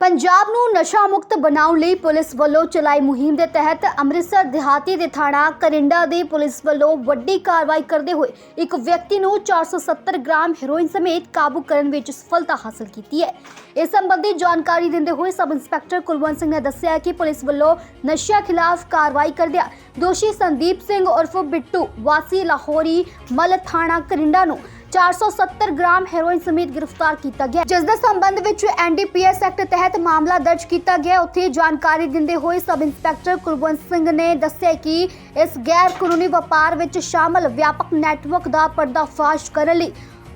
ਪੰਜਾਬ ਨੂੰ ਨਸ਼ਾ ਮੁਕਤ ਬਣਾਉਣ ਲਈ ਪੁਲਿਸ ਵੱਲੋਂ ਚਲਾਈ ਮੁਹਿੰਮ ਦੇ ਤਹਿਤ ਅੰਮ੍ਰਿਤਸਰ ਦਿਹਾਤੀ ਦੇ ਥਾਣਾ ਕਰਿੰਡਾ ਦੀ ਪੁਲਿਸ ਵੱਲੋਂ ਵੱਡੀ ਕਾਰਵਾਈ ਕਰਦੇ ਹੋਏ ਇੱਕ ਵਿਅਕਤੀ ਨੂੰ 470 ਗ੍ਰਾਮ ਹੈਰੋਇਨ ਸਮੇਤ ਕਾਬੂ ਕਰਨ ਵਿੱਚ ਸਫਲਤਾ ਹਾਸਲ ਕੀਤੀ ਹੈ। ਇਸ ਸੰਬੰਧੀ ਜਾਣਕਾਰੀ ਦਿੰਦੇ ਹੋਏ ਸਬ ਇੰਸਪੈਕਟਰ ਕੁਲਵੰਤ ਸਿੰਘ ਨੇ ਦੱਸਿਆ ਕਿ ਪੁਲਿਸ ਵੱਲੋਂ ਨਸ਼ਿਆਂ ਖਿਲਾਫ ਕਾਰਵਾਈ ਕਰਦਿਆਂ ਦੋਸ਼ੀ ਸੰਦੀਪ ਸਿੰਘ ਉਰਫ ਬਿੱਟੂ ਵਾਸੀ ਲਾਹੌਰੀ ਮਲ ਥਾਣਾ ਕਰਿੰਡਾ ਨੂੰ 470 ਗ੍ਰਾਮ ਹੈਰੋਇਨ ਸਮੇਤ ਗ੍ਰਿਫਤਾਰ ਕੀਤਾ ਗਿਆ। ਜਿਸ ਦੇ ਸੰਬੰਧ ਵਿੱਚ ਐਨਡੀਪੀਐਸ ਐਕਟ ਤਹਿਤ ਮਾਮਲਾ ਦਰਜ ਕੀਤਾ ਗਿਆ। ਉੱਥੇ ਜਾਣਕਾਰੀ ਦਿੰਦੇ ਹੋਏ ਸਬ ਇੰਸਪੈਕਟਰ ਕੁਲਵੰਤ ਸਿੰਘ ਨੇ ਦੱਸਿਆ ਕਿ ਇਸ ਗੈਰ ਕਾਨੂੰਨੀ ਵਪਾਰ ਵਿੱਚ ਸ਼ਾਮਲ ਵਿਆਪਕ ਨੈਟਵਰਕ ਦਾ ਪਰਦਾਫਾਸ਼ ਕਰਨ ਲਈ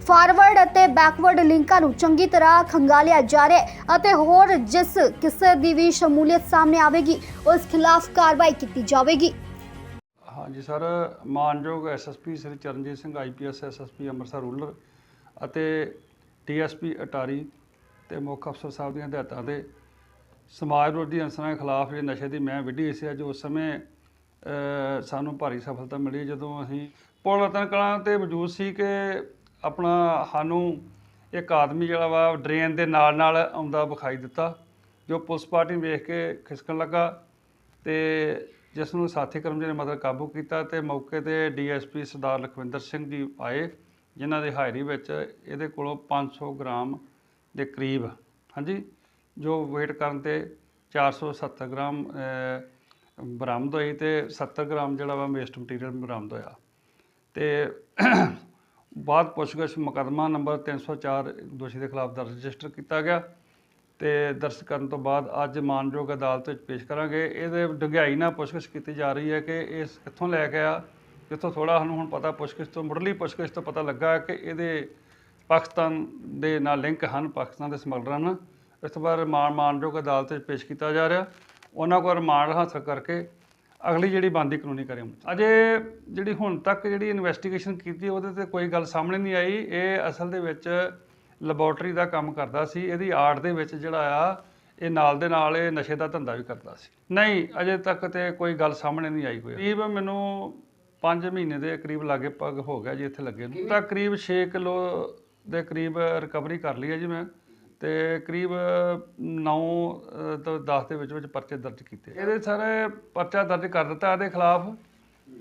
ਫਾਰਵਰਡ ਅਤੇ ਬੈਕਵਰਡ ਲਿੰਕਾਂ ਨੂੰ ਚੰਗੀ ਤਰ੍ਹਾਂ ਖੰਗਾਲਿਆ ਜਾ ਰਿਹਾ ਅਤੇ ਹੋਰ ਜਿਸ ਕਿਸੇ ਦੀ ਵੀ ਸ਼ਮੂਲੀਅਤ ਸਾਹਮਣੇ ਆਵੇਗੀ, ਉਸ ਖਿਲਾਫ ਕਾਰਵਾਈ ਕੀਤੀ ਜਾਵੇਗੀ। ਹਾਂਜੀ, ਸਰ। ਮਾਨਯੋਗ SSP Shri Charanjit Singh IPS SSP Amritsar rural ਅਤੇ ਡੀਐਸਪੀ ਅਟਾਰੀ ਤੇ ਮੁੱਖ ਅਫਸਰ ਸਾਹਿਬ ਦੀਆਂ ਹਦਾਇਤਾਂ ਤੇ ਸਮਾਜ ਵਿਰੋਧੀ ਅਨਸਰਾਂ ਖਿਲਾਫ ਜਿਹੜੀ ਨਸ਼ੇ ਦੀ ਮੈਂ ਵਿੱਢੀ ਸੀ, ਅੱਜ ਉਸ ਸਮੇਂ ਸਾਨੂੰ ਭਾਰੀ ਸਫਲਤਾ ਮਿਲੀ ਜਦੋਂ ਅਸੀਂ ਪੁਲ ਰਤਨ ਕਲਾਂ ਤੇ ਮੌਜੂਦ ਸੀ ਕਿ ਆਪਣਾ ਸਾਨੂੰ ਇੱਕ ਆਦਮੀ ਜਿਹੜਾ ਵਾ ਡਰੇਨ ਦੇ ਨਾਲ ਨਾਲ ਆਉਂਦਾ ਵਿਖਾਈ ਦਿੱਤਾ, ਜੋ ਪੁਲਿਸ ਪਾਰਟੀ ਨੂੰ ਵੇਖ ਕੇ ਖਿਸਕਣ ਲੱਗਾ ਤੇ ਜਿਸ ਨੂੰ ਸਾਥੀ ਕਰਮਚਾਰੀ ਨੇ ਮਤਲਬ ਕਾਬੂ ਕੀਤਾ ਤੇ ਮੌਕੇ ਤੇ ਡੀਐਸਪੀ ਸਰਦਾਰ ਲਖਵਿੰਦਰ ਸਿੰਘ ਜੀ ਆਏ, ਜਿਨ੍ਹਾਂ ਦੇ ਹਾਜ਼ਰੀ ਵਿੱਚ ਇਹਦੇ ਕੋਲੋਂ 500 ਗ੍ਰਾਮ ਦੇ ਕਰੀਬ, ਹਾਂਜੀ, ਜੋ weight ਕਰਨ ਤੇ 470 ਗ੍ਰਾਮ ਬਰਾਮਦ ਹੋਈ ਤੇ 70 ਗ੍ਰਾਮ ਜਿਹੜਾ ਵਾ ਵੇਸਟ ਮਟੀਰੀਅਲ ਬਰਾਮਦ ਹੋਇਆ। ਤੇ ਬਾਅਦ ਪੁੱਛਗਿੱਛ ਮੁਕੱਦਮਾ ਨੰਬਰ 304 ਦੋਸ਼ੀ ਦੇ ਖਿਲਾਫ ਦਰਜ ਰਜਿਸਟਰ ਕੀਤਾ ਗਿਆ। ਤੇ ਦਰਜ ਕਰਨ ਤੋਂ ਬਾਅਦ ਅੱਜ ਮਾਨਯੋਗ ਅਦਾਲਤ ਵਿੱਚ ਪੇਸ਼ ਕਰਾਂਗੇ। ਇਹਦੇ ਡੂੰਘਾਈ ਨਾਲ ਪੁੱਛਗਿੱਛ ਕੀਤੀ ਜਾ ਰਹੀ ਹੈ ਕਿ ਇਸ ਕਿੱਥੋਂ ਲੈ ਕੇ ਆ, ਜਿੱਥੋਂ ਥੋੜਾ ਸਾਨੂੰ ਹੁਣ ਪਤਾ ਪੁੱਛਗਿੱਛ ਤੋਂ, ਮੁੱਢਲੀ ਪੁੱਛਗਿੱਛ ਤੋਂ ਪਤਾ ਲੱਗਾ ਕਿ ਇਹਦੇ ਪਾਕਿਸਤਾਨ ਦੇ ਨਾਲ ਲਿੰਕ ਹਨ, ਪਾਕਿਸਤਾਨ ਦੇ ਸਮਗਲਰਾਂ ਨਾਲ। ਇਸ ਤੋਂ ਬਾਅਦ ਮਾਨ, ਮਾਨਯੋਗ ਅਦਾਲਤ ਵਿੱਚ ਪੇਸ਼ ਕੀਤਾ ਜਾ ਰਿਹਾ। ਉਹਨਾਂ ਕੋਲ ਰਿਮਾਂਡ ਹਾਸਲ ਕਰਕੇ ਅਗਲੀ ਜਿਹੜੀ ਬੰਦੀ ਕਾਨੂੰਨੀ ਕਰੇ ਅਜੇ ਜਿਹੜੀ ਹੁਣ ਤੱਕ ਜਿਹੜੀ ਇਨਵੈਸਟੀਗੇਸ਼ਨ ਕੀਤੀ ਉਹਦੇ ਤੇ ਕੋਈ ਗੱਲ ਸਾਹਮਣੇ ਨਹੀਂ ਆਈ। ਇਹ ਅਸਲ ਦੇ ਵਿੱਚ ਲੈਬੋਰਟਰੀ ਦਾ ਕੰਮ ਕਰਦਾ ਸੀ ਇਹਦੀ ਆਰਟ ਦੇ ਵਿੱਚ ਜਿਹੜਾ ਆ ਇਹ ਨਾਲ ਦੇ ਨਾਲ ਇਹ ਨਸ਼ੇ ਦਾ ਧੰਦਾ ਵੀ ਕਰਦਾ ਸੀ। ਨਹੀਂ ਅਜੇ ਤੱਕ ਤੇ ਕੋਈ ਗੱਲ ਸਾਹਮਣੇ ਨਹੀਂ ਆਈ ਕੋਈ। ਕਰੀਬ ਮੈਨੂੰ 5 ਮਹੀਨੇ ਦੇ ਕਰੀਬ ਲਾਗੇ ਪੱਗ ਹੋ ਗਿਆ ਜੀ ਇੱਥੇ ਲੱਗੇ ਨੂੰ। ਤਾਂ ਕਰੀਬ 6 ਕਿਲੋ ਦੇ ਕਰੀਬ ਰਿਕਵਰੀ ਕਰ ਲਈ ਹੈ ਜੀ ਮੈਂ। ਤੇ ਕਰੀਬ 9 ਤੋਂ 10 ਦੇ ਵਿੱਚ ਵਿੱਚ ਪਰਚੇ ਦਰਜ ਕੀਤੇ। ਇਹਦੇ ਸਾਰੇ ਪਰਚਾ ਦਰਜ ਕਰ ਦਿੱਤਾ ਇਹਦੇ ਖਿਲਾਫ।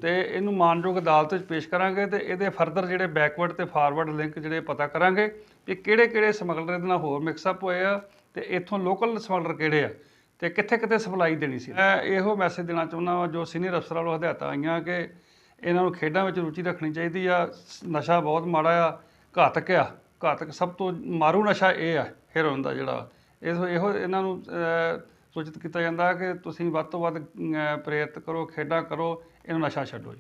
ਤੇ ਇਹਨੂੰ ਮਾਨਯੋਗ ਅਦਾਲਤ ਵਿੱਚ ਪੇਸ਼ ਕਰਾਂਗੇ ਤੇ ਇਹਦੇ ਫਰਦਰ ਜਿਹੜੇ ਬੈਕਵਰਡ ਤੇ ਫਾਰਵਰਡ ਲਿੰਕ ਜਿਹੜੇ ਪਤਾ ਕਰਾਂਗੇ ਕਿ ਕਿਹੜੇ ਕਿਹੜੇ ਸਮਗਲਰ ਇਹਦੇ ਨਾਲ ਹੋਰ ਮਿਕਸ ਅਪ ਹੋਏ ਆ ਤੇ ਇੱਥੋਂ ਲੋਕਲ ਸਮਗਲਰ ਕਿਹੜੇ ਆ ਤੇ ਕਿੱਥੇ ਕਿੱਥੇ ਸਪਲਾਈ ਦੇਣੀ ਸੀ। ਮੈਂ ਇਹੋ ਮੈਸੇਜ ਦੇਣਾ ਚਾਹੁੰਦਾ ਵਾਂ, ਜੋ ਸੀਨੀਅਰ ਅਫਸਰਾਂ ਵੱਲੋਂ ਹਦਾਇਤਾਂ ਆਈਆਂ ਕਿ ਇਹਨਾਂ ਨੂੰ ਖੇਡਾਂ ਵਿੱਚ ਰੁਚੀ ਰੱਖਣੀ ਚਾਹੀਦੀ ਆ ਸ- ਨਸ਼ਾ ਬਹੁਤ ਮਾੜਾ ਆ, ਘਾਤਕ ਆ, ਘਾਤਕ ਸਭ ਤੋਂ ਮਾਰੂ ਨਸ਼ਾ ਇਹ ਆ ਹੈਰੋਇਨ ਦਾ ਜਿਹੜਾ। ਇਹੋ ਇਹੋ ਇਹਨਾਂ ਨੂੰ ਸੂਚਿਤ ਕੀਤਾ ਜਾਂਦਾ ਕਿ ਤੁਸੀਂ ਵੱਧ ਤੋਂ ਵੱਧ ਪ੍ਰੇਰਿਤ ਕਰੋ, ਖੇਡਾਂ ਕਰੋ, ਇਹਨੂੰ ਨਸ਼ਾ ਛੱਡੋ ਜੀ।